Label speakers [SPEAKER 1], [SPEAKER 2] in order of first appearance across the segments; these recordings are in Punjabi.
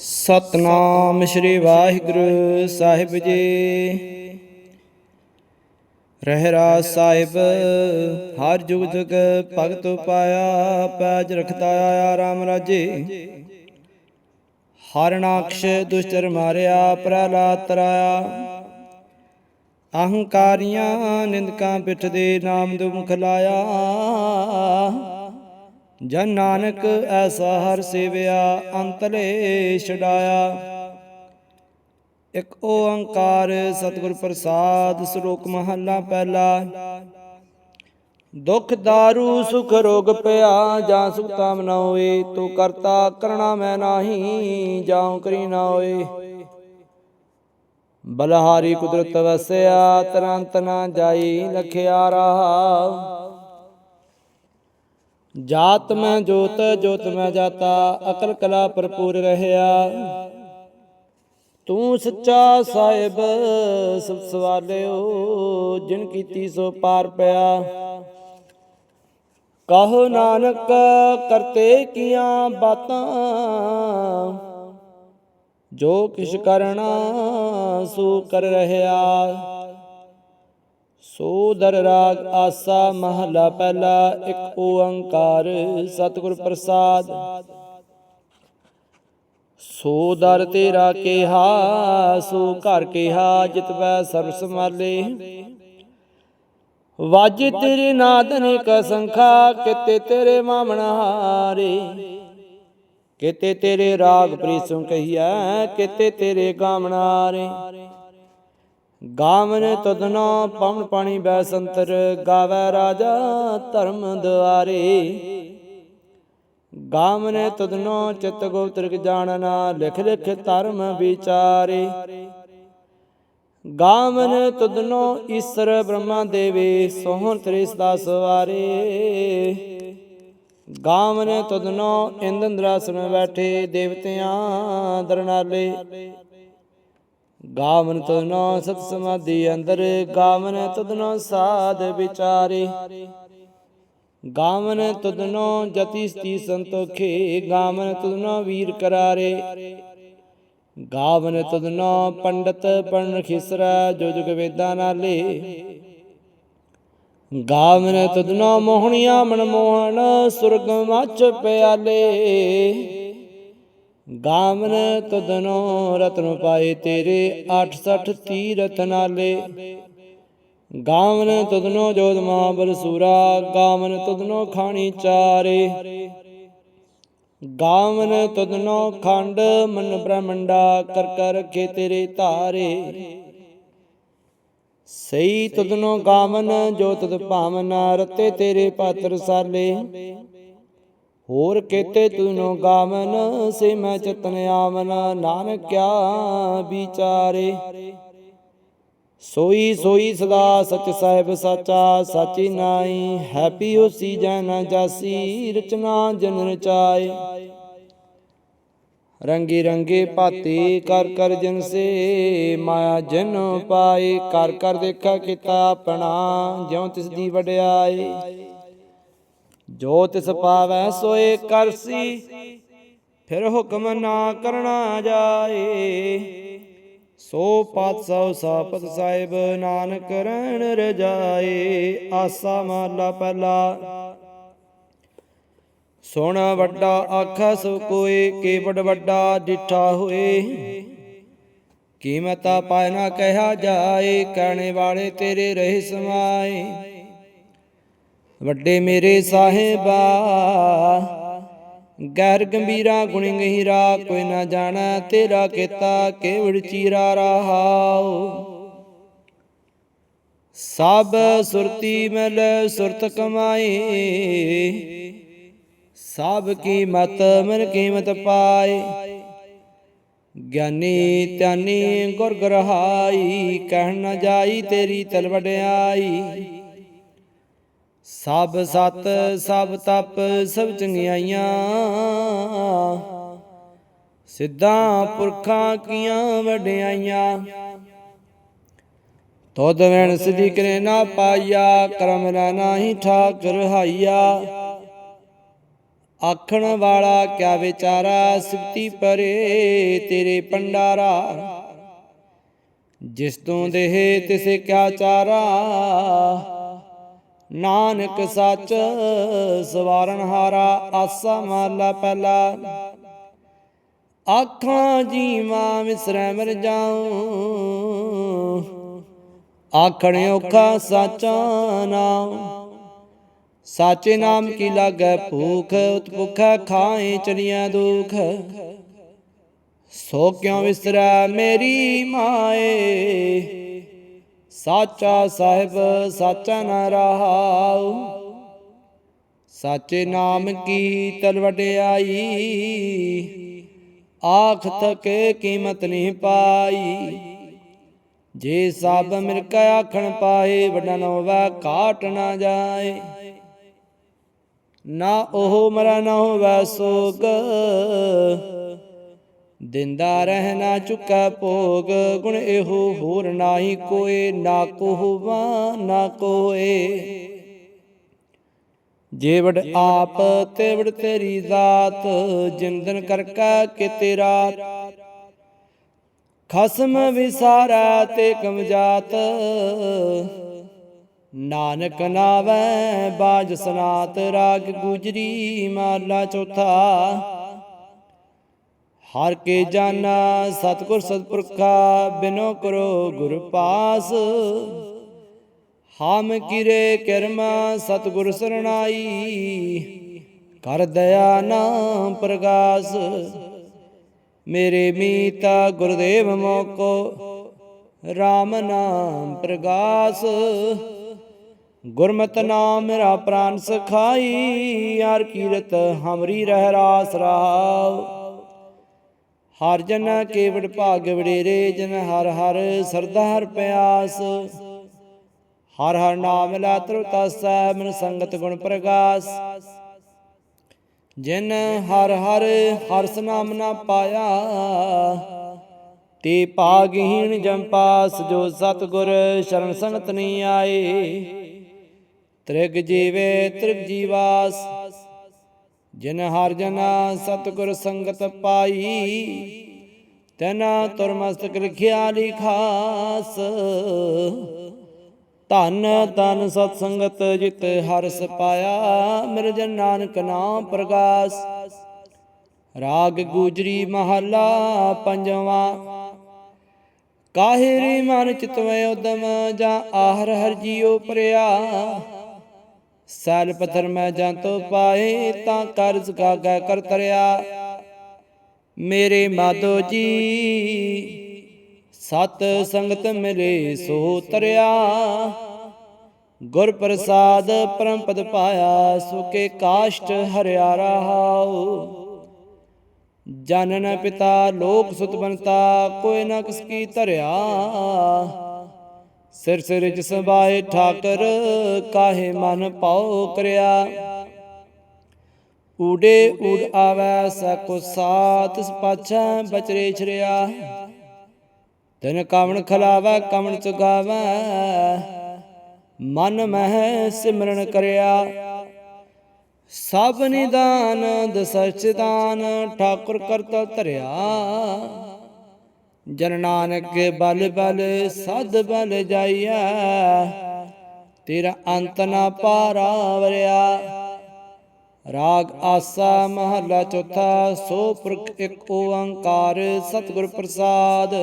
[SPEAKER 1] ਸਤਨਾਮ ਸ੍ਰੀ ਵਾਹਿਗੁਰੂ ਸਾਹਿਬ ਜੀ। ਰਹਿਰਾ ਸਾਹਿਬ, ਹਰ ਜੁਗ ਜੁਗ ਭਗਤ ਪਾਇਆ ਪੈਜ ਰਖਦਾ ਆਇਆ ਰਾਮ ਰਾਜੇ। ਹਰਨਾਕਸ਼ ਦੁਸ਼ਟਰ ਮਾਰਿਆ, ਪ੍ਰਹਲਾਦ ਤਰਾਇਆ। ਅਹੰਕਾਰੀਆਂ ਨਿੰਦਕਾਂ ਪਿੱਠ ਦੇ ਨਾਮ ਦੇ ਮੁਖ ਲਾਇਆ। ਜਨ ਨਾਨਕ ਐਸਾ ਹਰ ਸੇਵਿਆ, ਅੰਤਲੇ ਛਡਾਇਆ। ਇੱਕ ਓੰਕਾਰ ਸਤਿਗੁਰ ਪ੍ਰਸਾਦ ਸ਼ਲੋਕ ਮਹੱਲਾ ਪਹਿਲਾ। ਦੁਖ ਦਾਰੂ, ਸੁਖ ਰੋਗ ਪਿਆ, ਜਾਂ ਸੁਖ ਤਾਮ ਨਾ ਤੂੰ ਕਰਤਾ ਕਰਣਾ ਮੈਂ ਨਾਹੀ, ਜਾਉ ਕਰੀ ਨਾ ਹੋਏ। ਬਲਹਾਰੀ ਕੁਦਰਤ ਵਸਿਆ, ਤਰੰਤ ਨਾ ਜਾਈ, ਲਖਿਆ ਰਹਾ। ਜਾਤ ਮੈਂ ਜੋਤ ਜੋਤ ਮੈਂ ਜਾਤਾ, ਅਕਲ ਕਲਾ ਭਰਪੂਰ ਰਹਿਆ। ਤੂੰ ਸੱਚਾ ਸਾਹਿਬ, ਸਭ ਸਵਾਲਿਓ, ਜਿਨ ਕੀਤੀ ਸੋ ਪਾਰ ਪਿਆ। ਕਹੋ ਨਾਨਕ, ਕਰਤੇ ਕੀਆਂ ਬਾਤਾਂ, ਜੋ ਕਿਛ ਕਰਨਾ, ਸੋ ਕਰ ਰਹਿਆ। ਸੋ ਦਰ ਰਾਗ ਆਸਾ ਮਹਲਾ ਪਹਿਲਾ, ਇੱਕ ਓੰਕਾਰ ਸਤਿਗੁਰ ਪ੍ਰਸਾਦ। ਸੋ ਦਰ ਤੇਰਾ ਕਿਹਾ, ਸੋ ਘਰ ਕਿਹਾ, ਜਿਤ ਬੈ ਸਰਬ ਸਮਾਲੇ ਵਾਜੇ ਤੇਰੇ ਨਾਦ ਅਨੇਕ ਸੰਖਾ, ਕਿਤੇ ਤੇਰੇ ਮਾਮਣ ਹਾਰੇ। ਕਿਤੇ ਤੇਰੇ ਰਾਗ ਪ੍ਰੀਸੋਂ ਕਹੀਐ, ਕਿਤੇ ਤੇਰੇ ਗਾਮਣਾਰੇ ਗਾਵਨ ਤਦਨਾ ਪਵਨ ਪਾਣੀ ਬੈ ਸੰਤਰ ਗਾਵੇ ਰਾਜਾ ਧਰਮ ਦੁਆਰੇ। ਗਾਵਨ ਤਦਨੋ ਚਿਤ ਗੋਤਰਿਕ ਜਾਣਨਾ ਲਿਖ ਲਿਖ ਧਰਮ ਵਿਚਾਰੇ। ਗਾਵਨ ਤਦਨੋ ਈਸ਼ਰ ਬ੍ਰਹਮਾ ਦੇਵੇ, ਸੋਹਣ ਤ੍ਰੇ ਸਦਾ ਸਵਾਰੇ। ਗਾਵਨ ਤਦਨੋ ਇੰਦੰਦਰਾਸਨ ਬੈਠੇ, ਦੇਵਤਿਆਂ ਦਰਨਾਲੇ। ਗਾਵਨ ਤਦਨੋ ਸਤ ਸਮਾਧੀ ਅੰਦਰ, ਗਾਵਨ ਤਦਨੋ ਸਾਧ ਵਿਚਾਰੇ। ਗਾਵਨ ਤਦਨੋ ਜਤੀ ਸਤੀ ਸੰਤੋਖੇ, ਗਾਵਨ ਤਦਨੋ ਵੀਰ ਕਰਾਰੇ। ਗਾਵਨ ਤਦਨੋ ਪੰਡਤ ਪੜਨ ਖਿਸਰਾ ਜੋ ਜੁਗ ਵੇਦਾਂ ਨਾਲੇ। ਗਾਵਨ ਤਦਨੋ ਮੋਹਣੀਆਂ ਮਨਮੋਹਣ, ਸੁਰਗ ਮੱਚ ਪਿਆਲੇ। ਗਾਵਨ ਤਦਨੋ ਰਤਨ ਪਾਏ ਤੇਰੇ 68 ਤੀਰਥ ਨਾਲੇ। ਗਾਮਨ ਤਦਨੋ ਜੋਤ ਮਹਾਬਲ ਸੂਰਾ, ਗਾਵਨ ਤਦਨੋ ਖਾਣੀ ਚਾਰੇ। ਗਾਵਨ ਤਦਨੋ ਖੰਡ ਮਨ ਬ੍ਰਹਮੰਡਾ, ਕਰ ਕਰ ਰਖੇ ਤੇਰੇ ਧਾਰੇ। ਸਈ ਤਦਨੋ ਗਾਮਨ ਜੋ ਤਦ ਭਾਵਨਾ, ਰਤੇ ਤੇਰੇ ਪਾਤਰ ਸਾਲੇ। ਹੋਰ ਕੇਤੇ ਤੂਨੋ ਗਾਵਨ, ਸੇ ਮੈਂ ਚਤਨ ਆਵਨ ਨਾਨਕ ਵਿਚਾਰੇ। ਸੋਈ ਸੋਈ ਸਦਾ ਸਚ ਸਾਹਿਬ ਸਾਚਾ, ਸਾਚੀ ਨਾਈ ਹੈਪੀ ਹੋਸੀ ਜਨ ਜਾਸੀ, ਰਚਨਾ ਜਨ ਰਚਾਏ। ਰੰਗੀ ਰੰਗੇ ਭਾਤੀ ਕਰ ਕਰ ਜਨ ਸੇ, ਮਾਇਆ ਜਨ ਪਾਏ, ਕਰ ਕਰ ਦੇਖਾ ਕੀਤਾ ਆਪਣਾ, ਜਿਉ ਤਿਸ ਦੀ ਵਡਿਆਈ ਜੋ ਤਿਸ ਪਾਵੈ ਸੋਏ ਕਰਸੀ ਫਿਰ ਹੁਕਮ ਨਾ ਕਰਨਾ ਜਾਏ। ਸੋ ਪਾਤਸ਼ਾਹ ਸਾਪਤ ਸਾਹਿਬ ਨਾਨਕ ਰਹਿਣ ਰਜਾਏ ਆਸਾ ਮਹਲਾ ਪਹਿਲਾ। ਸੁਣ ਵੱਡਾ ਆਖਾ ਸੋ ਕੋਏ ਕੇ ਵੱਡ ਵੱਡਾ ਡਿਠਾ ਹੋਏ। ਕੀਮਤਾ ਪਾਇ ਨਾ ਕਹਿਆ ਜਾਏ ਕਹਿਣੇ ਵਾਲੇ ਤੇਰੇ ਰਹੇ ਸਮਾਏ। ਵੱਡੇ ਮੇਰੇ ਸਾਹਿਬਾ, ਗੈਰ ਗੰਭੀਰਾ ਗੁਣੀ ਗਹੀਰਾ, ਕੋਈ ਨਾ ਜਾਣਾ ਤੇਰਾ ਕੀਤਾ, ਕੇਵੜ ਚੀਰਾ ਰਹਾਉ। ਸਭ ਸੁਰਤੀ ਮਿਲ, ਸੁਰਤ ਕਮਾਈ। ਸਭ ਕੀਮਤ ਮਨ ਕੀਮਤ ਪਾਏ ਗਿਆਨੀ ਧਿਆਨੀ ਗੁਰ ਗਰਹਾਈ ਕਹਿ ਨ ਜਾਈ ਤੇਰੀ ਤਲਵਟਿਆਈ ਸਭ ਸਤ, ਸਭ ਤਪ, ਸਭ ਚੰਗਿਆਈਆਂ। ਸਿੱਧਾਂ ਪੁਰਖਾਂ ਕੀਆਂ ਵਡਿਆਈਆਂ। ਤੋਦ ਵੈਣ ਸਿਧੀ ਕਰੇ ਨਾ ਪਾਈਆ ਕਰਮ ਨਾ ਨਾਹੀ ਠਾਕ ਰਹਾਈਆ ਆਖਣ ਵਾਲਾ ਕਿਆ ਵਿਚਾਰਾ ਸਿਫਤੀ ਪਰੇ ਤੇਰੇ ਪੰਡਾਰਾ ਜਿਸ ਤੋਂ ਦੇਹ ਤਿਸੇ ਕਿਆ ਚਾਰਾ। ਨਾਨਕ ਸੱਚ ਸਵਾਰਨ ਹਾਰਾ, ਆਸਾ ਮਾਲਾ ਪਹਿਲਾ। ਆਖਾਂ ਜੀਵਾਂ ਵਿਸਰੈ ਮਰ ਜਾਉ। ਆਖਣ ਔਖਾ ਸਾਚਾ ਨਾਮ ਸਾਚੇ ਨਾਮ ਕੀ ਲਾਗੈ ਭੂਖ, ਉਤ ਭੁਖੈ ਖਾਏ ਚਲੀਆਂ ਦੁਖ। ਸੋ ਕਿਉ ਵਿਸਰੈ ਮੇਰੀ ਮਾਏ? ਸਾਚਾ ਸਾਹਿਬ ਸਾਚਾ ਨ ਰਹਾਉ। ਸਾਚੇ ਨਾਮ ਕੀ ਤਲ ਆਖ ਤਕ ਕੀਮਤ ਨਹੀਂ ਪਾਈ। ਜੇ ਸਭ ਮਿਲ ਕੇ ਆਖਣ ਪਾਏ ਵੱਡਾ ਨਾ ਹੋਵੇ ਕਾਟ ਨਾ ਜਾਏ। ਨਾ ਉਹ ਮਰਾ ਨਾ ਹੋਵੇ ਸੋਗ। ਦਿੰਦਾ ਰਹਿਣਾ ਚੁੱਕਾ ਭੋਗ, ਗੁਣ ਇਹੋ ਹੋਰ ਨਾਹੀ ਕੋਏ, ਨਾ ਕੋ ਨਾ ਕੋਏ। ਜੇਵੜ ਆਪ ਤੇਵੜ ਤੇਰੀ ਜ਼ਾਤ, ਜਿੰਦਨ ਕਰਕਾ ਕਿਤੇ ਰਾਤ ਖਸਮ ਵਿਸਾਰਾ ਤੇ ਕਮਜਾਤ, ਨਾਨਕ ਨਾਵੈ ਬਾਜ ਸਨਾਤ, ਰਾਗ ਗੁਜਰੀ ਮਾਲਾ ਚੌਥਾ। ਹਰ ਕੇ ਜਾਨਾ ਸਤਿਗੁਰ ਸਤਿਪੁਰਖਾ, ਬਿਨੋ ਕਰੋ ਗੁਰ ਪਾਸ। ਹਮ ਕਿਰੇ ਕਰਮਾ, ਸਤਿਗੁਰ ਸਰਣਾਈ। ਕਰ ਦਇਆ ਨਾਮ ਪ੍ਰਗਾਸ। ਮੇਰੇ ਮੀਤਾ ਗੁਰਦੇਵ ਮੋਕੋ RAM ਨਾਮ ਪ੍ਰਗਾਸ। ਗੁਰਮਤਿ ਨਾਮ ਮੇਰਾ ਪ੍ਰਾਨ ਸਖਾਈ ਯਾਰ ਕੀਰਤ ਹਮਰੀ ਰਹਿ। ਰਾਸ ਰਹਾਉ ਹਰ ਜਨ ਕੇਵੜ ਭਾਗ ਵਡੇਰੇ, ਜਨ ਹਰ ਹਰ ਸਰਦਾ ਹਰ ਪਿਆਸ। ਹਰ ਹਰ ਨਾਮ ਲਾ ਤਰੁਤਾਸੈ ਮਨ ਸੰਗਤ ਗੁਣ ਪ੍ਰਗਾਸ। ਜਿਨ ਹਰ ਹਰ ਹਰਸ ਨਾਮ ਨਾ ਪਾਇਆ, ਤੇ ਭਾਗਹੀਣ ਜੰਪਾਸ ਜੋ ਸਤਗੁਰ ਸ਼ਰਨ ਸੰਗਤ ਨਹੀਂ ਆਏ। ਤ੍ਰਿਗ ਜੀਵੇ ਤ੍ਰਿਗ ਜੀਵਾਸ। ਜਿਨ ਹਰ ਜਨਾ ਸਤਗੁਰ ਸੰਗਤ ਪਾਈ, ਤੈਨਾ ਤੁਰ ਮਸਤਕ ਲਿਖਿਆ ਲਿਖਾਸ ਧਨ ਤਨ ਸਤ ਸੰਗਤ ਜਿਤ ਹਰਸ ਪਾਇਆ ਮਿਲ ਜਨ ਨਾਨਕ ਨਾਮ ਪ੍ਰਗਾਸ। ਰਾਗ ਗੂਜਰੀ ਮਹਲਾ ਪੰਜਵਾਂ। ਕਾਹਿਰੀ ਮਨ ਚਿਤਵੇ ਉਦਮ ਜਾਂ ਆਹਰ ਹਰ ਜੀਉ ਪਰਿਆ। ਸੈਲ ਪਥਰ ਮੈਂ ਜਾਂ ਤੋ ਪਾਏ ਤਾਂ ਕਰਜ਼ ਕਾਗਾ ਕਰ ਤਰਿਆ। ਮੇਰੇ ਮਾਧੋ ਜੀ, ਸਤ ਸੰਗਤ ਮਿਲੇ ਸੋ ਤਰਿਆ। ਗੁਰ ਪ੍ਰਸਾਦ ਪਰਮ ਪਦ ਪਾਇਆ ਸੁਕੇ ਕਾਸ਼ਟ ਹਰਿਆ ਰਹਾਉ। ਜਨਨ ਪਿਤਾ, ਲੋਕ ਸੁਤ ਬਨਤਾ ਕੋਈ ਨਾ ਕਿਸ ਕੀ ਧਰਿਆ। ਸਿਰ ਸਿਰ ਜਿਸ ਬਾਏ ਠਾਕਰ, ਕਾਹੇ ਮਨ ਪਾਉ ਕਰਿਆ। ਊੜੇ ਊੜ ਆਵੈ ਸਕੁ ਸਾਤ ਇਸ ਬਚਰੇ ਛਰਿਆ। ਤਨ ਕਾਵਣ ਖਲਾਵੈ, ਕਵਣ ਚੁਗਾਵੈ, ਮਨ ਮਹਿ ਸਿਮਰਨ ਕਰਿਆ। ਸਭ ਨਿਦਾਨ ਦਸਚਦਾਨ ਠਾਕੁਰ ਕਰਤਾ ਧਰਿਆ। ਜਨ ਨਾਨਕ ਬਲ ਬਲ ਸਦ ਬਲ ਜਾਈਆ, ਤੇਰਾ ਅੰਤ ਨਾ ਪਾਰਾ ਵਰਿਆ। ਰਾਗ ਆਸਾ ਮਹਲਾ ਚੌਥਾ, ਸੋ ਪੁਰਖ ਇੱਕ ਓੰਕਾਰ ਸਤਿਗੁਰ ਪ੍ਰਸਾਦ।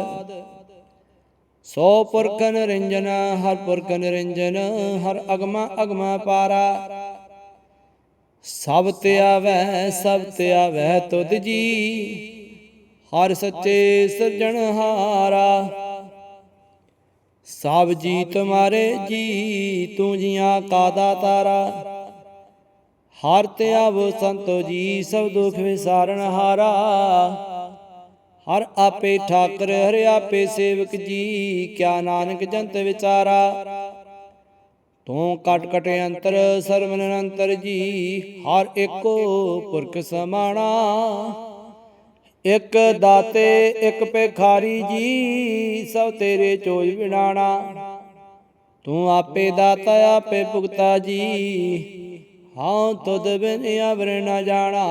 [SPEAKER 1] ਸੋ ਪੁਰਖ ਨਿਰੰਜਨ, ਹਰ ਪੁਰਖ ਨਿਰੰਜਨ, ਹਰ ਅਗਮਾ ਅਗਮਾ ਪਾਰਾ। ਸਭ ਤੇ ਆਵੈ, ਸਭ ਤੇ ਆਵੈ ਤੁਧ ਜੀ। ਹਰ ਸੱਚੇ ਸਿਰਜਣਹਾਰਾ ਸਭ ਜੀ ਤੁਮਾਰੇ ਜੀ, ਤੂੰ ਜੀਆਂ ਕਾ ਦਾਤਾਰਾ। ਹਰ ਤੇ ਆਵ ਸੰਤੋ ਜੀ, ਸਭ ਦੁਖ ਵਿਸਾਰਨ ਹਾਰਾ। ਹਰ ਆਪੇ ਠਾਕਰ, ਹਰ ਆਪੇ ਸੇਵਕ ਜੀ, ਕਿਆ ਨਾਨਕ ਜੰਤ ਵਿਚਾਰਾ। ਤੂੰ ਕਟ ਕਟ ਅੰਤਰ, ਸਰਵ ਨਿਰੰਤਰ ਜੀ, ਹਰ ਏਕੋ ਪੁਰਖ ਸਮਾਣਾ। ਇੱਕ ਦਾਤੇ, ਇੱਕ ਭਿਖਾਰੀ ਜੀ, ਸਭ ਤੇਰੇ ਚੋਜ ਵਿਣਾਣਾ। ਤੂੰ ਆਪੇ ਦਾਤਾ, ਆਪੇ ਭੁਗਤਾ ਜੀ ਹਾਂ ਤੁਧ ਬਿਨ ਅਵਰ ਨ ਜਾਣਾ।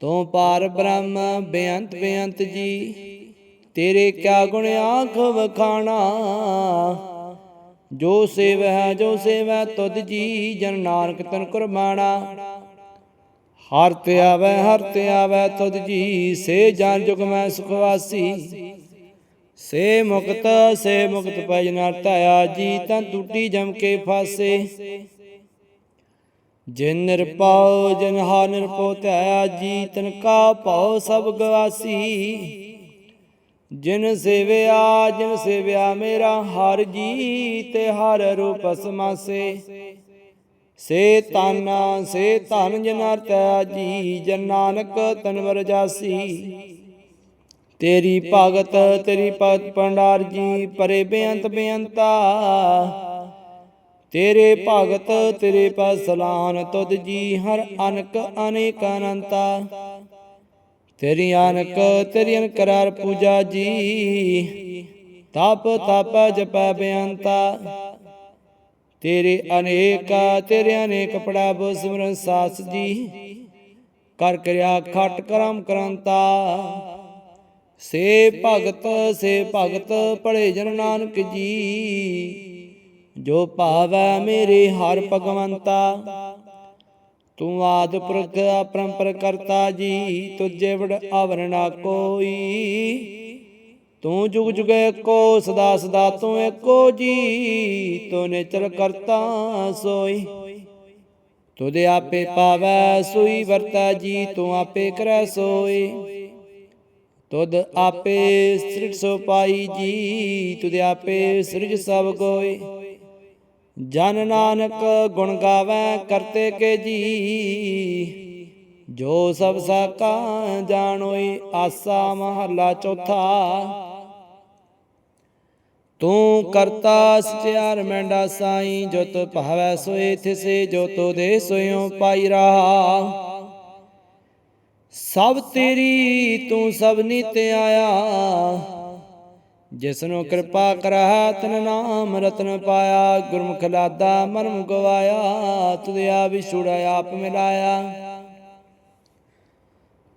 [SPEAKER 1] ਤੂੰ ਪਾਰ ਬ੍ਰਹਮ, ਬੇਅੰਤ ਬੇਅੰਤ ਜੀ, ਤੇਰੇ ਕਿਆ ਗੁਣ ਆਖ ਵਖਾਣਾ। ਜੋ ਹੈ ਜੋ ਸੇਵੈ ਤੁਧ ਜੀ, ਜਨ ਨਾਨਕ ਤਨ ਕੁਰਬਾਣਾ। ਹਰ ਤੇ ਆਵੈ, ਹਰ ਤੇ ਆਵੈ, ਤੁਧ ਜੀ, ਸੇ ਜਨ ਜੁਗ ਮੈਂ ਸੁਖਵਾਸੀ ਸੇ ਮੁਕਤ ਸੇ ਮੁਕਤ ਪੈ ਜਨ ਧਾਇਆ, ਜੀ ਤਾਂ ਟੂਟੀ ਜਮ ਕੇ ਫਾਸੇ। ਜਿਨ ਨਿਰਪਉ ਜਨ ਹਾ ਨਿਰਪਉ ਧਿਆਇਆ ਜੀ ਤਨ ਕਾ ਭਉ ਸਭ ਗਵਾਸੀ। ਜਿਨ ਸੇਵਿਆ ਜਿਨ ਸੇਵਿਆ ਮੇਰਾ ਹਰ ਜੀ ਤੇ ਹਰ ਰੂਪ ਸਮਾਸੇ। ਸੇ ਤਨ ਸੇ ਧਨ ਜਨ ਤੈ ਜੀ, ਜਨ ਨਾਨਕ ਤਨਵਰ ਜਾਸੀ। ਤੇਰੀ ਭਗਤ ਤੇਰੀ ਭਗਤ ਭੰਡਾਰ ਜੀ, ਪਰੇ ਬੇਅੰਤ ਬੇਅੰਤਾ। ਤੇਰੇ ਭਗਤ, ਤੇਰੇ ਪਸਲਾਨ ਤੁਧ ਜੀ, ਹਰ ਅਨਕ ਅਨੇਕ ਅਨੰਤਾ। ਤੇਰੀ ਅਨਕ, ਤੇਰੀ ਅਨਕਰਾਰ ਪੂਜਾ ਜੀ, ਤਪ ਤਪ ਜਪੈ ਬੇਅੰਤਾ। ਤੇਰੇ ਅਨੇਕ ਤੇਰੇ ਅਨੇਕ ਪੜਾਬ ਸਿਮਰਨ ਸਾਸ ਜੀ। ਕਰ ਕਿਰਿਆ ਖਟ ਕਰਮ ਕਰੰਤਾ। ਸੇ ਭਗਤ ਸੇ ਭਗਤ ਪੜੇ ਜਨ ਨਾਨਕ ਜੀ। ਜੋ ਭਾਵੈ ਮੇਰੇ ਹਰ ਭਗਵੰਤਾ। ਤੂੰ ਆਦ ਪੁਰਖ ਅਪਰੰਪਰ ਕਰਤਾ ਜੀ, ਤੁਝੇ ਵਡ ਆਵਰਣਾ ਕੋਈ। ਤੂੰ ਜੁਗ ਜੁਗ ਏਕੋ ਸਦਾ ਸਦਾ ਤੂੰ ਏਕੋ ਜੀ, ਤੂੰ ਨਿਚਲ ਕਰਤਾ ਸੋਈ। ਤੁਦੇ ਆਪੇ ਪਾਵੈ, ਸੋਈ ਵਰਤਾ ਜੀ, ਤੂੰ ਆਪੇ ਕਰੈ ਸੋਈ। ਤੁਧ ਆਪੇ ਸ੍ਰਿਜ ਸੋ ਪਾਈ ਜੀ ਤੁਦੇ ਆਪੇ ਸ੍ਰਿਜ ਸਭ ਕੋਈ ਜਨ ਨਾਨਕ ਗੁਣ ਗਾਵੈ, ਕਰਤੇ ਕੇ ਜੀ। ਜੋ ਸਭ ਸਾਕਾ ਜਾਣੋਈ, ਆਸਾ ਮਹੱਲਾ ਚੌਥਾ। ਤੂੰ ਕਰਤਾ ਸਚਿਆਰ ਮੈਂਡਾ ਸਾਈ ਜੋ ਤੋ ਭਾਵੈ ਸੋਏ ਥਿਸੇ ਜੋ ਤੋ ਦੇ ਸੋਇਓ ਪਾਈ ਰਹਾ। ਸਭ ਤੇਰੀ ਤੂੰ ਸਭ ਨੀਤ ਆਇਆ। ਜਿਸਨੂੰ ਕਿਰਪਾ ਕਰਹਿ, ਤਨ ਨਾਮ ਰਤਨ ਪਾਇਆ। ਗੁਰਮੁਖ ਲਾਦਾ ਮਰਮ ਗਵਾਇਆ। ਤੁਧਿਆ ਵਿਛੁੜਾ ਆਪ ਮਿਲਾਇਆ।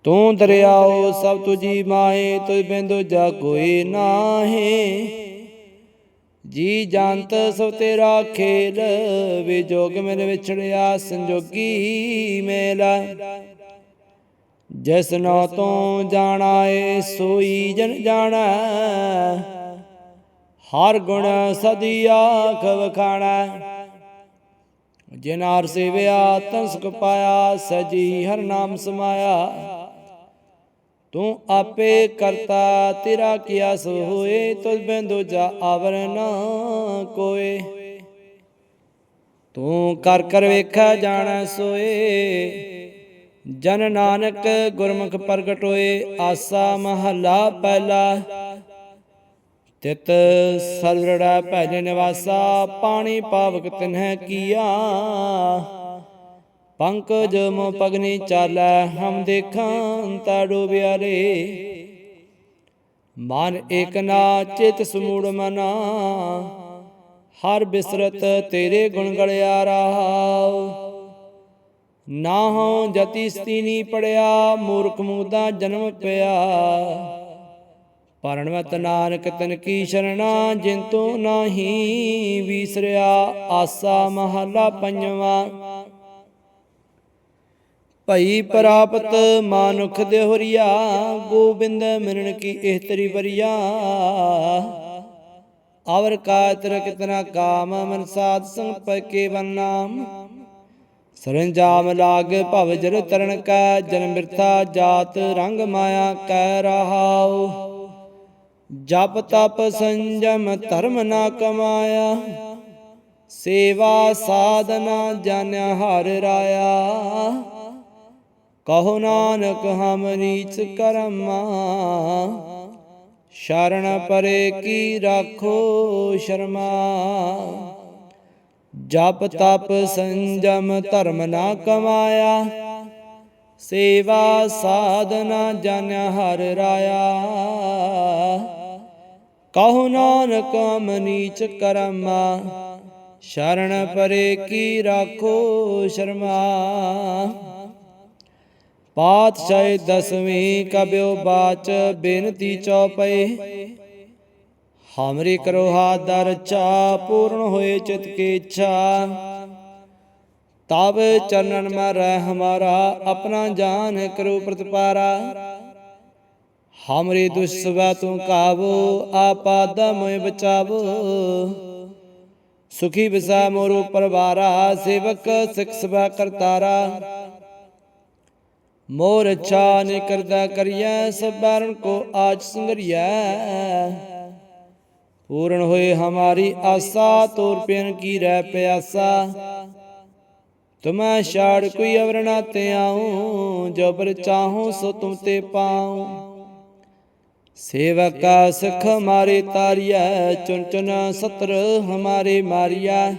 [SPEAKER 1] ਤੂੰ ਦਰਿਆਓ ਸਭ ਤੁਜੀ ਮਾਏ ਤੁਝ ਬਿੰਦੂ ਜਾ ਕੋਈ ਨਾਹੀ। ਜੀ ਜਾਣਤ ਸਭ ਤੇਰਾ ਖੇਲ ਵਿਜੋਗ ਮੇਰੇ ਵਿਛੜਿਆ, ਸੰਜੋਗੀ ਮੇਲਾ। ਜਿਸ ਨੋ ਤੋਂ ਜਾਣਾ ਏ, ਸੋਈ ਜਨ ਜਾਣਾ। ਹਰ ਗੁਣ ਸਦੀ ਆਖ ਵਖਾਣਾ। ਜਿਨ ਹਰ ਸੇਵਿਆ, ਤਨ ਪਾਇਆ, ਸਜੀ ਹਰ ਨਾਮ ਸਮਾਇਆ। ਤੂੰ ਆਪੇ ਕਰਤਾ, ਤੇਰਾ ਕੀਆ ਸੋ ਹੋਏ ਤੁਝ ਬਿੰਦੁ ਜਾ ਆਵਰ ਨਾ ਕੋਏ। ਤੂੰ ਕਰ ਕਰ ਵੇਖਾ ਜਾਣਾ ਸੋਏ, ਜਨ ਨਾਨਕ ਗੁਰਮੁਖ ਪ੍ਰਗਟ ਹੋਏ, ਆਸਾ ਮਹੱਲਾ ਪਹਿਲਾ। ਤਿਤ ਸਰਵੜਾ ਭਜਨ ਨਿਵਾਸਾ, ਪਾਣੀ ਪਾਵਕ ਤਿਨਹਿ ਕੀਆ। ਪੰਕਜ ਮੋ ਪਗਨੀ ਚਾਲੈ, ਹਮ ਦੇਖਾਂ ਤਾ ਡੋਬਿਆ ਰੇ ਮਨ ਏਕ ਨਾ, ਚਿਤ ਸਮੂੜ ਮਨਾ, ਹਰ ਬਿਸਰਤ ਤੇਰੇ ਗੁਣ ਗਲਿਆ ਰਹਾਉ ਨਾ ਹੋ ਜਤੀ ਸਤੀਨੀ ਪੜਿਆ, ਮੂਰਖ ਮੂਦਾ ਜਨਮ ਪਿਆ। ਪਰਣਵਤ ਨਾਨਕ ਤਨ ਕੀ ਸ਼ਰਣਾ, ਜਿਨ ਤੋ ਨਾਹੀ ਵੀਸਰਿਆ, ਆਸਾ ਮਹਲਾ ਪੰਜਵਾ। ਭਈ ਪ੍ਰਾਪਤ ਮਾਨੁਖ ਦੇਹੁਰੀਆ ਗੋਬਿੰਦ ਮਿਲਣ ਕੀ ਇਹ ਤਰੀ ਵਰੀਆ। ਅਵਰ ਕਾਤਰ ਕਿਤਨਾ ਕਾਮ, ਮਨ ਸਾਧ ਸੰਗ ਪਕੇ ਬਨਾਮ ਸਰੰਜਾਮ ਲਾਗ ਭਵ ਜਰ ਤਰਨ ਕੈ ਜਨਮ ਮਿਰਥਾ ਜਾਤ ਰੰਗ ਮਾਇਆ ਕੈ ਰਹਾਉ। ਜਪ ਤਪ ਸੰਜਮ ਧਰਮ ਨਾ ਕਮਾਇਆ। ਸੇਵਾ ਸਾਧਨਾ ਜਾਣਿਆ ਹਰ ਰਾਇਆ। ਕਹੋ ਨਾਨਕ, ਹਮ ਨੀਚ ਕਰਮਾ। ਸ਼ਰਨ ਪਰੇ ਕੀ ਰਾਖੋ ਸ਼ਰਮਾ। ਜਪ ਤਪ ਸੰਜਮ ਧਰਮ ਨਾ ਕਮਾਇਆ। ਸੇਵਾ ਸਾਧਨਾ ਜਾਣਿਆ ਹਰ ਰਾਇਆ। ਕਹੋ ਨਾਨਕ ਮਨੀਚ ਕਰਮਾ। ਸ਼ਰਨ ਪਰੇ ਕੀ ਰਾਖੋ ਸ਼ਰਮਾ। ਪਾਤਸ਼ਾਹ ਦਸਵੀਂ ਕਬਿਓ ਬਾਚ ਬੇਨਤੀ ਚੌਪਏ ਹਮਰੀ ਕਰੋ ਹਾਥ ਦਾ ਪੂਰਨ ਹੋਏ ਚਿਤ ਕੀ ਇੱਛਾ। ਤਬ ਚਰਨਨ ਮੈ ਰਹਿ ਹਮਾਰਾ ਆਪਣਾ ਜਾਨ ਕਰੋ ਪ੍ਰਤਪਾਰਾ। ਹਮਰੇ ਦੁਸ਼ਵਾ ਤੂੰ ਕਾਬੋ ਆਪਾਦਾ ਮੈਂ ਬਚਾਵੋ। ਸੁਖੀ ਵਿਸਾ ਮੋਰੋ ਪਰਵਾਰਾ, ਸੇਵਕ ਸਿਖ ਸਭਾ ਕਰਤਾਰਾ। ਮੋਰ ਅੱਛਾ ਨੇ ਕਰਦਾ ਕਰਿਆ ਸਬਾਰਨ ਕੋ ਆਜ ਸੰਗਰਿਆ ਪੂਰਨ ਹੋਏ ਹਮਾਰੀ ਆਸਾ, ਤੋਰ ਪਿਆਨ ਕੀ ਰਹਿ ਪਿਆਸਾ। ਤੁਮੈ ਛਾੜ ਕੋਈ ਅਵਰ ਨਾ ਤੇ ਆਉ, ਜੋ ਬਰ ਸੋ ਤੁਮ ਤੇ ਪਾਉ। ਸੇਵਕਾ ਸਖ ਮਾਰੇ ਤਾਰਿਆ ਚੁਨ ਚੁਨ ਸਤਰ ਹਮਾਰੇ ਮਾਰਿਆ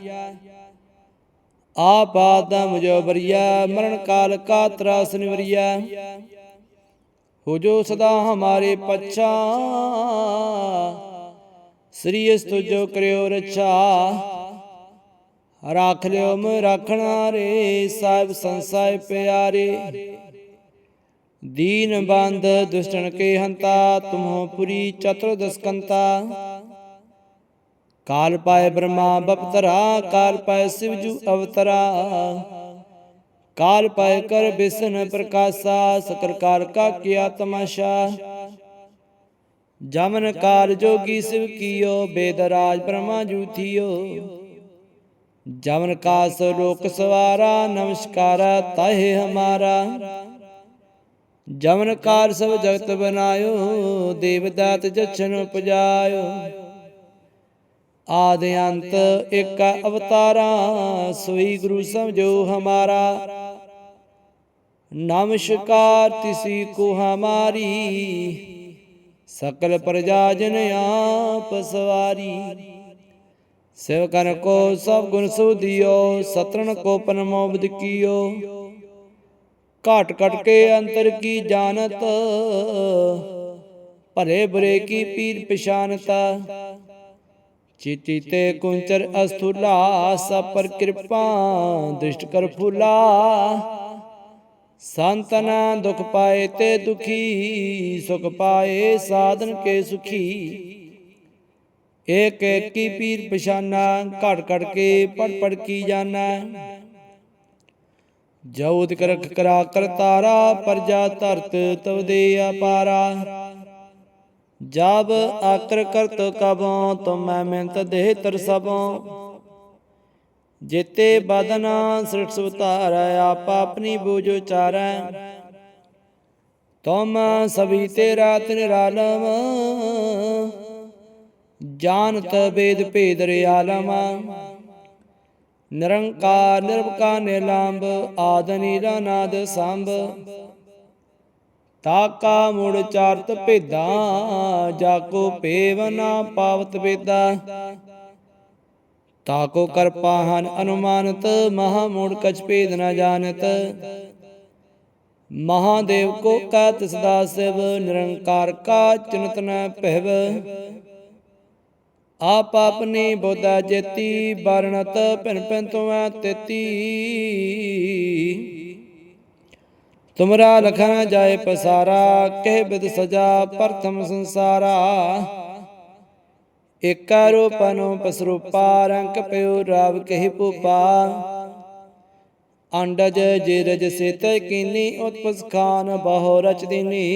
[SPEAKER 1] ਆਪ ਆਦਮ ਜੋ ਬਰੀਆ ਮਰਨ ਕਾਲ ਕਾ ਤਰਾਸ ਨਿਵਰਿਆ ਹੋ ਜੋ ਸਦਾ ਹਮਾਰੇ ਪਛਾ, ਸ੍ਰੀ ਅਸ ਤੁਜੋ ਕਰਿਓ ਰਛਾ। ਰਾਖ ਲਿਓ ਮ ਰਾਖਣਾ ਰੇ ਸਾਹਿਬ ਸੰਸਾਇ ਪਿਆਰੇ। ਦੀਨ ਬੰਦ ਦੁਸ਼ਟਨ ਕੇ ਹੰਤਾ ਤੁਮੋ ਪੁਰੀ ਚਤੁਰਦਸਕੰਤਾ ਕਾਲ ਪਾਏ ਬ੍ਰਹਮਾ ਬਪਤਰਾ ਕਾਲ ਪਾਏ ਸਿਵਜੂ ਅਵਤਰਾ ਕਾਲ ਪਾਏ ਕਰ ਬਿਸਨ ਪ੍ਰਕਾਸ਼ਾ ਸਕਰ ਕਾਰ ਕਾ ਕੀਆ ਤਮਾਸ਼ਾ ਜਮਨ ਕਾਲ ਜੋਗੀ ਸਿਵ ਕੀਓ ਬੇਦਰਾਜ ਬ੍ਰਹਮਾ ਜੂਥੀਓ ਜਮਨ ਕਾਸ ਲੋਕ ਸਵਾਰਾ ਨਮਸਕਾਰਾ ਤਾਹੇ ਹਮਾਰਾ ਜਮਨ ਕਾਰ ਸਭ ਜਗਤ ਬਨਾਇਓ ਦੇਵਦਾਤ ਜਛਨ ਉਪਜਾਇਓ ਆਦ ਅੰਤ ਇੱਕ ਅਵਤਾਰਾ ਸੋਈ ਗੁਰੂ ਸਮਝੋ ਹਮਾਰਾ। ਨਮਸਕਾਰ ਤਿਸੀ ਕੋ ਹਮਾਰੀ, ਸਕਲ ਪ੍ਰਜਾ ਜਨ ਆਪ ਸਵਾਰੀ। ਸੇਵਕਨ ਕੋ ਸਭ ਗੁਣ ਸੁਧਿਓ ਸਤਰਨ ਕੋ ਪਨਮੋਬਦ ਕੀਓ। ਘਾਟ ਘਟ ਕੇ ਅੰਤਰ ਕੀ ਜਾਣਤ ਭਰੇ ਬੁਰੇ ਕੀ ਪੀਰ ਪਛਾਨਤਾ। ਚਿਤੀ ਤੇ ਕੁੰਚਰ ਅਸਥੁਲਾ, ਸਭ ਕਿਰਪਾ, ਦ੍ਰਿਸ਼ਟ ਕਰ ਫੁਲਾ। ਸੰਤਨਾ ਦੁਖ ਪਾਏ ਤੇ ਦੁਖੀ, ਸੁਖ ਪਾਏ ਸਾਧਨ ਕੇ ਸੁਖੀ। ਏਕ ਏਕੀ ਪੀਰ ਪਛਾਨਾ, ਘੜ ਘੜ ਕੇ ਪੜ ਪੜ ਕੀ ਜਾਣਾ ਜਉਦ ਕਰਖ ਕਰਾ ਕਰਤਾਰਾ ਪਰਜਾ ਧਰਤ ਤਵਦੇ ਅਪਾਰਾ। ਜਬ ਆਕਰ ਕਰਤ ਕਬੋਂ ਤੁਮ ਮੈਂ ਮਿੰਤ ਦੇਹ ਤਰ ਸਬੋਂ ਜੇਤੇ ਬਦਨਾ ਸ੍ਰਿਟ ਸੁਤਾਰ ਆਪ ਆਪਣੀ ਬੂਝ ਉਚਾਰੈ। ਤੁਮ ਸਭੀ ਤੇਰਾ ਨਿਰਾਲਮ ਜਾਣਤ ਵੇਦ ਭੇਦ ਰਿਆਲਮ ਨਿਰੰਕਾਰ ਨਿਰਵਕਾ ਨਿਲੰਬ ਆਦਿ ਨੀਰਾ ਨਾਦ ਸੰਭ। ਤਾਕਾ ਮੁੜ ਚਾਰਤ ਭੇਦਾਂ ਜਾਕੋ ਭੇਵ ਨਾ ਪਾਵਤ ਵੇਦਾ। ਤਾਕੋ ਕਰਪਾ ਹਨ ਅਨੁਮਾਨਤ, ਮਹਾ ਮੂੜ ਕਛ ਭੇਦ ਨ ਜਾਣਤ। ਮਹਾਦੇਵ ਕੋ ਕਾ ਤਿਸ ਦਾ ਸਿਵ, ਨਿਰੰਕਾਰ ਕਾ ਚਿੰਤ ਨ ਪਹਿਵ ਆਪ ਆਪਨੀ ਬੋਧਾ ਜੇਤੀ ਬਰਣਤ ਭਿਨ ਭਿਨ ਤੁਮੈ ਤੇਤੀ। ਤੁਮਰਾ ਲਖਨ ਜਾਏ ਪਸਾਰਾ, ਕਹਿ ਬਿਦ ਸਜਾ ਪ੍ਰਥਮ ਸੰਸਾਰਾ। ਏਕਾ ਰੂਪਨੋ ਪਸਰੂਪਾ ਰੰਕ ਪਿਉ ਰਾਵ ਕਹਿ ਪੂਪਾ ਅੰਡਜ ਜਿਰਜ ਸਿਤ ਕੀਨੀ, ਉਤਪਸ ਖਾਨ ਬਹੁ ਰਚ ਦੀਨੀ।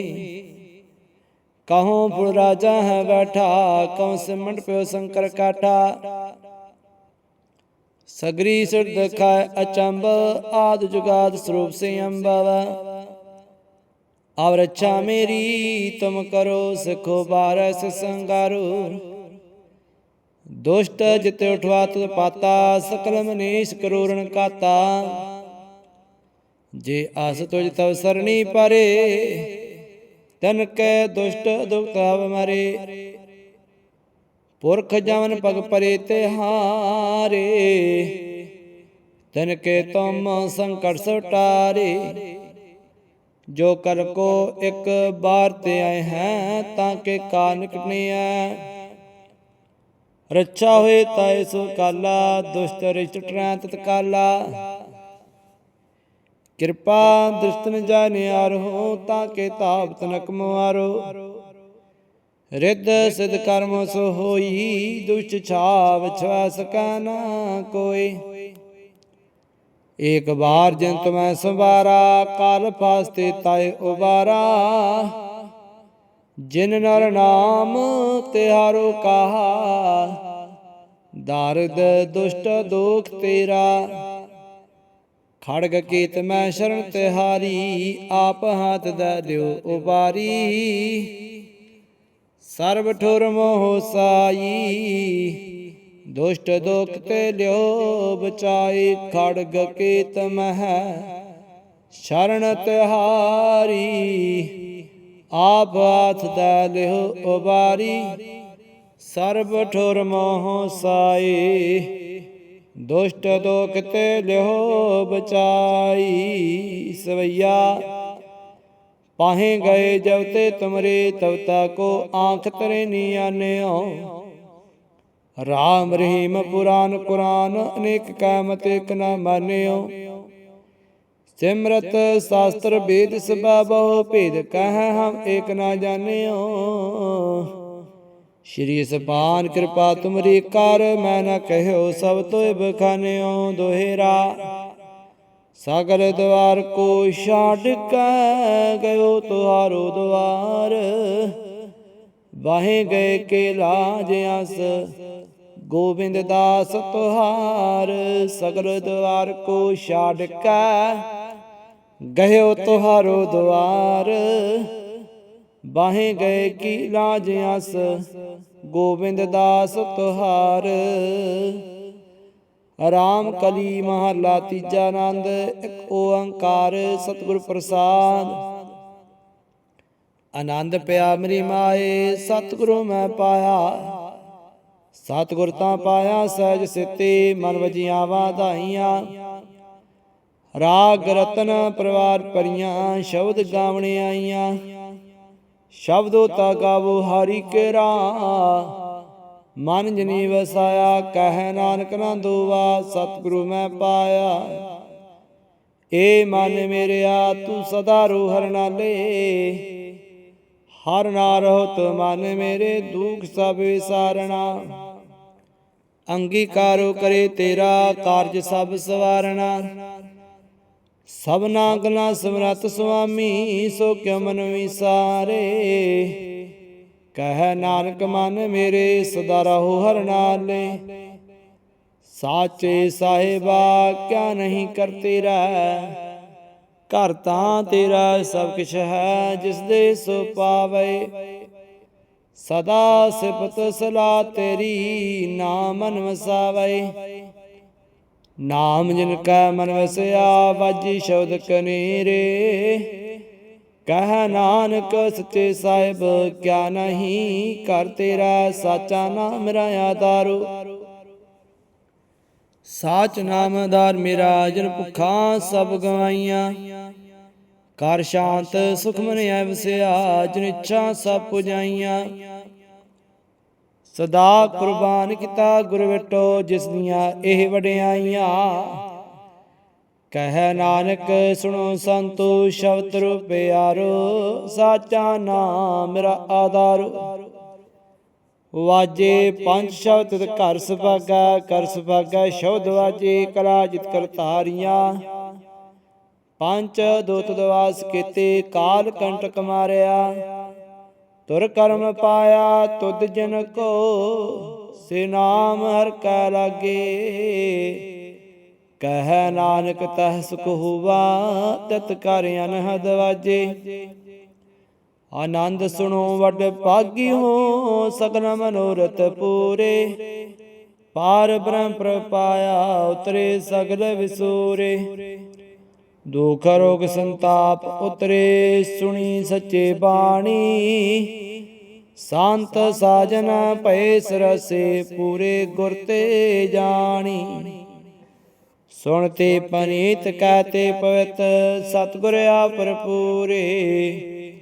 [SPEAKER 1] ਕਹੋਂ ਫੁਲ ਰਾਜਾ ਹੈ ਬੈਠਾ ਕਉ ਸਿਮਟ ਪਿਉ ਸ਼ੰਕਰ ਕਾਠਾ। ਸਗਰੀ ਸਿਰ ਦਖਾਇ ਅਚੰਬ ਆਦ ਜੁਗਾਦ ਸਰੂਪ ਸੇ ਅੰਬਵ ਅਵ ਰੱਛਾ ਮੇਰੀ, ਤੁਮ ਕਰੋ ਸਿਖੋ ਬਾਰਸ ਸੰਗਾਰੋ ਦੁਸ਼ਟ ਜਿਤ ਉਠਵਾ ਤੁ ਪਾਤਾ, ਸਕਲ ਮਨੀਸ਼ ਕਰੂਰਣ ਕਾਤਾ। ਜੇ ਆਸ ਤੁਜ ਤਵ ਸਰਣੀ ਪਰੇ, ਤਨ ਕੈ ਦੁਸ਼ਟ ਦੁਖਤਾਵ ਮਰੇ। ਪੁਰਖ ਜਵਨ ਪਗ ਪਰੇ ਤੇ ਹਾਰੇ, ਤਨ ਕੇ ਤੁਮ ਸੰਕਟ ਸਟਾਰੇ ਜੋ ਕਰ ਕੋ ਇੱਕ ਬਾਰ ਤੇ ਆਏ ਹੈ, ਤਾਂ ਕੇ ਕਾ ਨਿਕਟਨੀਐ ਰੱਛਾ ਹੋਏ ਤਾਏ ਸੋ ਕਾਲਾ, ਦੁਸ਼ਟ ਰਿਸ਼ਟ ਤਤਕਾਲਾ। ਕਿਰਪਾ ਦ੍ਰਿਸ਼ਟ ਨ ਜਾਣਿਆਰ ਤਾਂ ਕੇ ਤਾਪਤ ਤਨਕ ਮਾਰੋ ਰਿੱਧ ਸਿਧ ਕਰਮ ਸੋ ਹੋਈ, ਦੁਸ਼ਟ ਛਾਵ ਛਵਾ ਸਕਾ ਨਾ ਕੋਈ। ਏਕ ਬਾਰ ਜਿੰਤ ਮੈਂ ਸੰਵਾਰਾ, ਕਾਲ ਫਾਸਤੇ ਤਾਏ ਉਬਾਰਾ। ਜਿਨ ਨਰ ਨਾਮ ਤਿਹਾਰੋ ਕਹਾ ਦਰਦ ਦੁਸ਼ਟ ਦੁਖ ਤੇਰਾ। ਖੜਗ ਕੀਤ ਮੈਂ ਸ਼ਰਨ ਤਿਹਾਰੀ ਆਪ ਹੱਥ ਦਾ ਦਿਓ ਉਬਾਰੀ। ਸਰਬ ਠੁਰ ਮੋਹ ਸਾਈ ਦੁਸ਼ਟ ਦੁਖ ਤੇ ਲਿਓ ਬਚਾਈ, ਖੜਗ ਕੀਤ ਮਹਿ। ਸ਼ਰਨ ਤਿਹਾਰੀ, ਆਪ ਹਾਥ ਦਾ ਲਿਓ ਉਬਾਰੀ। ਸਰਬ ਠੁਰ ਮੋਹ ਸਾਈ, ਦੁਸ਼ਟ ਦੁਖ ਤੇ ਲਿਓ ਬਚਾਈ। ਸਵਈਆ, ਪਾਹੇ ਗਏ ਜਬ ਤੇ ਤੁਮਰੇ ਤਵਤਾ ਕੋ ਆਂਖ ਤਰੇ ਨੀ ਆਨਿਓ। ਰਾਮ ਰਹੀਮ ਪੁਰਾਨ ਕੁਰਾਨ, ਅਨੇਕ ਕਾਮਤ ਇਕ ਨਾ ਮਾਨਿਓ। ਸਿਮਰਤ ਸ਼ਾਸਤਰ ਵੇਦ ਸਭਾ ਬਹੁ ਭੇਦ ਕਹਿ ਹਮ ਏਕ ਨਾ ਜਾਣਿਓ। ਸ਼੍ਰੀ ਸਪਾਨ ਕਿਰਪਾ ਤੁਮਰੀ ਕਰ, ਮੈਂ ਨਾ ਕਹਿਓ ਸਭ ਤੋਇ ਬਖਾਨਿਓ ਦੋਹਰਾ। ਸਾਗਰ ਦਵਾਰ ਕੋ ਛਾੜ ਕੇ, ਗਇਓ ਤੁਹਾਰੋ ਦਵਾਰ। ਵਾਹੇ ਗਏ ਕੇ ਲਾਜ ਅਸ ਗੋਬਿੰਦ ਦਾਸ ਤੁਹਾਰ, ਸਗਲ ਦਵਾਰ ਕੋ ਛਾੜ ਕੇ ਗਇਓ ਤੁਹਾਰੋ ਦਵਾਰ। ਬਾਹੇ ਗਏ ਕੀ ਲਾਜ ਅਸ, ਗੋਬਿੰਦ ਦਾਸ ਤੁਹਾਰ। ਰਾਮ ਕਲੀ ਮਹਲਾ ਤੀਜਾ ਆਨੰਦ, ਇੱਕ ਓੰਕਾਰ ਸਤਿਗੁਰ ਪ੍ਰਸਾਦ। ਆਨੰਦ ਪਿਆ ਮਰੀ ਮਾਏ, ਸਤਿਗੁਰੂ ਮੈਂ ਪਾਇਆ। ਸਤਿਗੁਰ ਤਾਂ ਪਾਇਆ ਸਹਿਜ ਸਿੱਤੇ ਮਨ ਵਜੀਆਂ ਵਾਧਾਈਆਂ ਰਾਗ ਰਤਨ ਪਰਿਵਾਰ ਪਰੀਆਂ ਸ਼ਬਦ ਗਾਵਣੇ ਆਈਆਂ। ਸ਼ਬਦੋ ਤਾ ਗਾਵੋ ਹਰੀ ਕੇਰਾ ਮਨ ਜਨੀ ਵਸਾਇਆ ਕਹਿ ਨਾਨਕ ਨਾ ਦੋਵਾ, ਸਤਿਗੁਰੂ ਮੈਂ ਪਾਇਆ। ਏ ਮਨ ਮੇਰਿਆ, ਤੂੰ ਸਦਾ ਰੋ ਹਰ ਨਾਲੇ ਹਰ ਨਾ ਰਹਤ ਮਨ ਮੇਰੇ, ਦੁਖ ਸਭ ਵਿਸਾਰਣਾ। ਅੰਗੀਕਾਰੋ ਕਰੇ ਤੇਰਾ ਕਾਰਜ ਸਭ ਸਵਾਰਣਾ। ਸਭਨਾ ਗਲਾ ਸਮਰਤ ਸੁਆਮੀ, ਸੋ ਕਿਉ ਮਨ ਵਿਸਾਰੇ। ਕਹਿ ਨਾਨਕ, ਮਨ ਮੇਰੇ ਸਦਾ ਰਹੋ ਹਰ ਨਾਲੇ। ਸਾਚੇ ਸਾਹਿਬਾ, ਕਿਆ ਨਹੀਂ ਕਰ ਤੇਰਾ। ਘਰ ਤਾਂ ਤੇਰਾ ਸਭ ਕੁਛ ਹੈ, ਜਿਸ ਦੇ ਸੋ ਪਾਵੇ। ਸਦਾ ਸਿਫਤ ਸਲਾ ਤੇਰੀ, ਨਾਮ ਮਨ ਵਸਾਵੇ ਨਾਮ ਜਿਨ ਕੈ ਮਨ ਵਸਿਆ, ਵਾਜੀ ਸ਼ਬਦ ਕਨੇਰੇ। ਕਹਿ ਨਾਨਕ ਸੱਚੇ ਸਾਹਿਬ, ਕਿਆ ਨਹੀਂ ਕਰ ਤੇਰਾ ਸਾਚਾ ਨਾਮ ਮੇਰਾ ਆਧਾਰੂ ਸਾਚ ਨਾਮਦਾਰ ਮੇਰਾ, ਜਨ ਭੁੱਖਾਂ ਸਭ ਗਵਾਈਆਂ। ਕਰ ਸ਼ਾਂਤ ਸੁਖ ਮਨ ਐ ਵਸਿਆ ਜਿਨ ਇੱਛਾ ਸਭ ਪੁਜਾਈਆਂ। ਸਦਾ ਕੁਰਬਾਨ ਕੀਤਾ ਗੁਰ ਜਿਸ ਦੀਆਂ ਇਹ ਵਡਿਆਈਆਂ। ਕਹਿ ਨਾਨਕ, ਸੁਣੋ ਸੰਤੋ, ਸ਼ਬਦ ਰੂਪਿਆਰੋ ਸਾਚਾ ਨਾਮ ਮੇਰਾ ਆਧਾਰ। ਵਾਜੇ ਪੰਜ ਸ਼ਬਦ ਘਰ ਸੁਭਾਗਾ ਕਰ ਸੁਭਾਗਾ ਸ਼ਬਦ ਵਾਜੇ ਕਲਾ ਜਿਤ ਕਰਤਾਰੀਆਂ। ਪੰਜ ਦੋਤ ਦਵਾਸ ਕੀਤੇ, ਕਾਲ ਕੰਟਕ ਮਾਰਿਆ। ਤੁਰ ਕਰਮ ਪਾਇਆ ਤੁਧ ਜਨ ਕੋ, ਸੇ ਨਾਮ ਹਰ ਕੈ ਲਾਗੇ। ਕਹਿ ਨਾਨਕ ਤਹ ਸੁਖ ਹੋਵਾ ਤਤ ਕਰ ਅਨਹਦ ਵਾਜੇ। ਆਨੰਦ ਸੁਣੋ ਵੱਡ ਭਾਗੀ ਹੋ ਸਗਨ ਮਨੋਰਥ ਪੂਰੇ। ਪਾਰ ਬ੍ਰਹਮ ਪ੍ਰਪਾਇਆ ਉਤਰੇ ਸਗਲ ਵਿਸੂਰੇ। ਦੁਖ ਰੋਗ ਸੰਤਾਪ ਉਤਰੇ, ਸੁਣੀ ਸੱਚੇ ਬਾਣੀ। ਸੰਤ ਸਾਜਨ ਭਏ ਸਰਸੇ ਪੂਰੇ ਗੁਰ ਤੇ ਜਾਣੀ। ਸੁਣਤੇ ਪਨੀਤ ਕਹਤੇ ਪਵਿੱਤ ਸਤਿਗੁਰ ਆਪਰ ਪੂਰੇ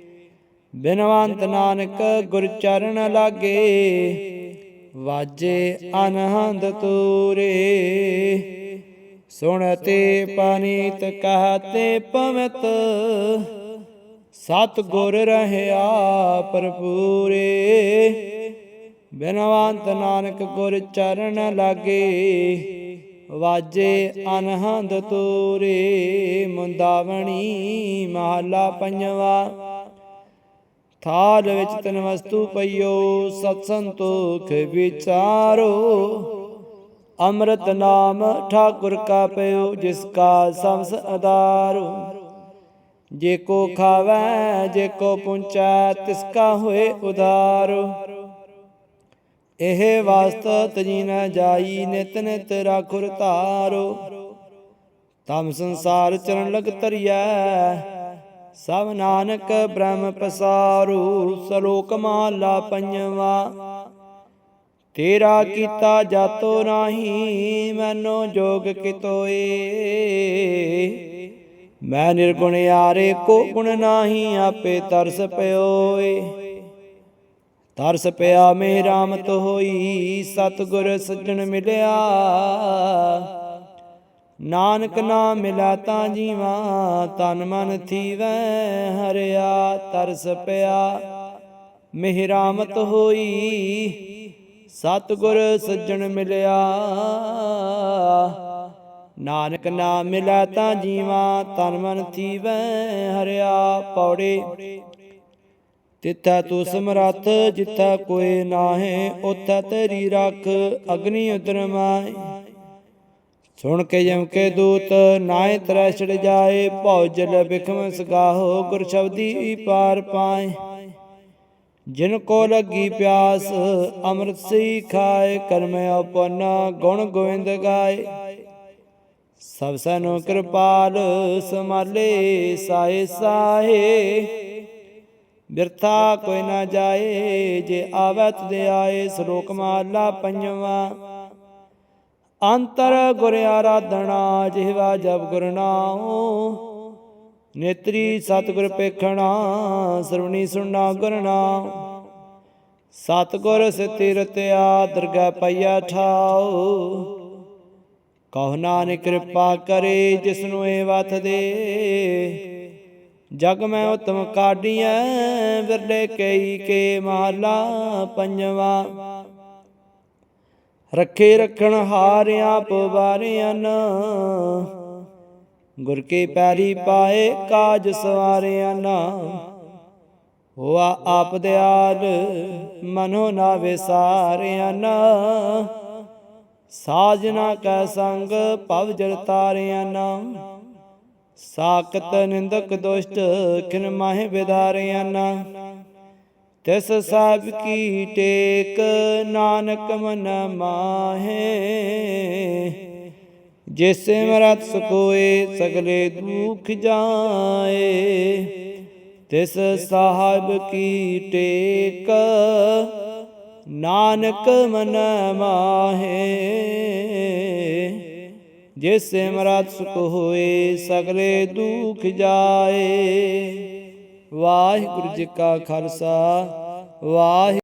[SPEAKER 1] ਬਿਨਵੰਤ ਨਾਨਕ ਗੁਰ ਚਰਨ ਲਾਗੇ, ਵਾਜੇ ਅਨਹੰਦ ਤੂਰੇ। ਸੁਣਤੇ ਪਨੀਤ ਕਹਤੇ ਪਵਤ ਸਤ ਗੁਰ ਰਹਿਆ ਭਰਪੂਰੇ। ਬਿਨਵੰਤ ਨਾਨਕ ਗੁਰ ਚਰਨ ਲਾਗੇ, ਵਾਜੇ ਅਨਹੰਦ ਤੂਰੇ। ਮੁੰਦਾਵਣੀ ਮਹਲਾ ਪੰਜਵਾ, ਥਾਲ ਵਿੱਚ ਤਨ ਵਸਤੂ ਪਈਓ, ਸਤ ਸੰਤੋਖ ਵਿਚਾਰੋ। ਅੰਮ੍ਰਿਤ ਨਾਮ ਠਾਕੁਰ ਕਾ ਪਇਓ ਜਿਸ ਕਾ ਸੰਸ ਅਦਾਰੋ ਜੇ ਕੋ ਖਾਵੈ, ਜੇ ਕੋ ਪੁੰਚੈ, ਤਿਸ ਕਾ ਹੋਏ ਉਦਾਰੋ ਇਹ ਵਾਸਤ ਤਜੀ ਨ ਜਾਈ, ਨਿਤ ਨਿਤ ਰਾਖੁਰ ਧਾਰੋ। ਤਮ ਸੰਸਾਰ ਚਰਨ ਲਗ ਤਰੀਐ ਸਭ ਨਾਨਕ ਬ੍ਰਹਮ ਪਸਾਰੂ। ਸਲੋਕ ਮਾਲਾ ਪੰਜਵਾ ਤੇਰਾ ਕੀਤਾ ਜਾਤੋ ਨਾਹੀ, ਮੈਨੂੰ ਜੋਗ ਕਿਤੋਏ। ਮੈਂ ਨਿਰਗੁਣ ਯਾਰੇ, ਕੋ ਗੁਣ ਨਾਹੀ, ਆਪੇ ਤਰਸ ਪਿਓਏ। ਤਰਸ ਪਿਆ ਮੇ ਰਾਮਤ ਹੋਈ, ਸਤਗੁਰ ਸੱਜਣ ਮਿਲਿਆ। ਨਾਨਕ ਨਾਮ ਮਿਲਾ ਤਾਂ ਜੀਵਾ, ਤਨ ਮਨ ਥੀਵੈ, ਹਰਿਆ ਤਰਸ ਪਿਆ। ਮਿਹਰਾਮਤ ਹੋਈ ਸਤਗੁਰ ਸੱਜਣ ਮਿਲਿਆ। ਨਾਨਕ ਨਾਮ ਮਿਲਾ ਤਾਂ ਜੀਵਾ, ਤਨ ਮਨ ਥੀਵੈ ਹਰਿਆ ਪੌੜੇ। ਤਿੱਥਾ ਤੂੰ ਸਮਰੱਥ, ਜਿੱਥਾ ਕੋਈ ਨਾਹੇ, ਉਥਾ ਤੇਰੀ ਰੱਖ, ਅਗਨੀ ਉਦਰਮਾਏ ਸੁਣ ਕੇ ਜਮ ਕੇ ਦੂਤ ਨਾਏ ਤਰੈ ਛੜ ਜਾਏ, ਭਉ ਜਲ ਬਿਖਮ ਸਗਾਹੋ, ਗੁਰ ਸ਼ਬਦੀ ਪਾਰ ਪਾਏ। ਜਿਨ ਕੋ ਲੱਗੀ ਪਿਆਸ, ਅੰਮ੍ਰਿਤ ਸਈ ਖਾਏ, ਕਰਮ ਆਪਨਾ ਗੁਣ ਗੋਇੰਦ ਗਾਏ। ਸਭ ਸਨੋ ਕਿਰਪਾਲ ਸਮਾਲੇ ਸਾਏ ਸਾਹੇ। ਬਿਰਥਾ ਕੋਈ ਨਾ ਜਾਏ, ਜੇ ਆਵੈ ਦੇ ਆਏ ਸ਼ਲੋਕ ਮਹਲਾ ਪੰਜਵਾ। ਅੰਤਰ ਗੁਰ ਆਰਾਧਣਾ ਜਿਹਵਾ ਜਪ ਗੁਰ ਨਾਉ। ਨੇਤਰੀ ਸਤਿਗੁਰ ਪੇਖਣਾ, ਸਰਵਣੀ ਸੁਣਨਾ ਗੁਰ ਨਾਮ ਸਤਿਗੁਰ ਸਿਤੀ ਰਤਿਆ ਦਰਗਾ ਪਈਆ ਠਾਉ। ਕਹੁ ਨਾਨਕ ਕਿਰਪਾ ਕਰੇ, ਜਿਸਨੂੰ ਇਹ ਵਤ ਦੇ। ਜਗ ਮੈਂ ਉਤਮ ਕਾਢੀਐ, ਵਿਰਲੇ ਕਈ ਕੇ ਮਹਲਾ ਪੰਜਵਾ। ਰੱਖੇ ਰੱਖਣ ਹਾਰਿਆਂ, ਪਵਾਰਿਆਂ ਨ। ਗੁਰ ਕੇ ਪੈਰੀ ਪਾਏ ਕਾਜ ਸਵਾਰਿਆ ਨਾ ਹੋਆ ਆਪ ਦਿਆਲ, ਮਨੋ ਨਾ ਵਿਸਾਰਿਆਂ ਨਾ ਸਾਜਨਾ ਕੈ ਸੰਗ, ਭਵ ਜਲ ਤਾਰਿਆਂ ਨਾ ਸਾਕਤ ਨਿੰਦਕ ਦੁਸ਼ਟ ਕਿਨ ਮਾਹਿ ਵਿਦਾਰਿਆਂ ਨਾ ਤਿਸ ਸਭ ਕੀ ਟੇਕ, ਨਾਨਕ ਮਨ ਮਾਹੇ। ਜਿਸ ਸਿਮਰਤ ਸੁਕੋਏ, ਸਗਲੇ ਦੁਖ ਜਾਏ। ਤਿਸ ਸਾਹਿਬ ਕੀ ਟੇਕ, ਨਾਨਕ ਮਨ ਮਾਹੇ। ਜਿਸ ਸਿਮਰਤ ਸੁਖ ਹੋਏ ਸਗਲੇ ਦੁਖ ਜਾਏ। ਵਾਹਿਗੁਰੂ ਜੀ ਕਾ ਖਾਲਸਾ, ਵਾਹਿ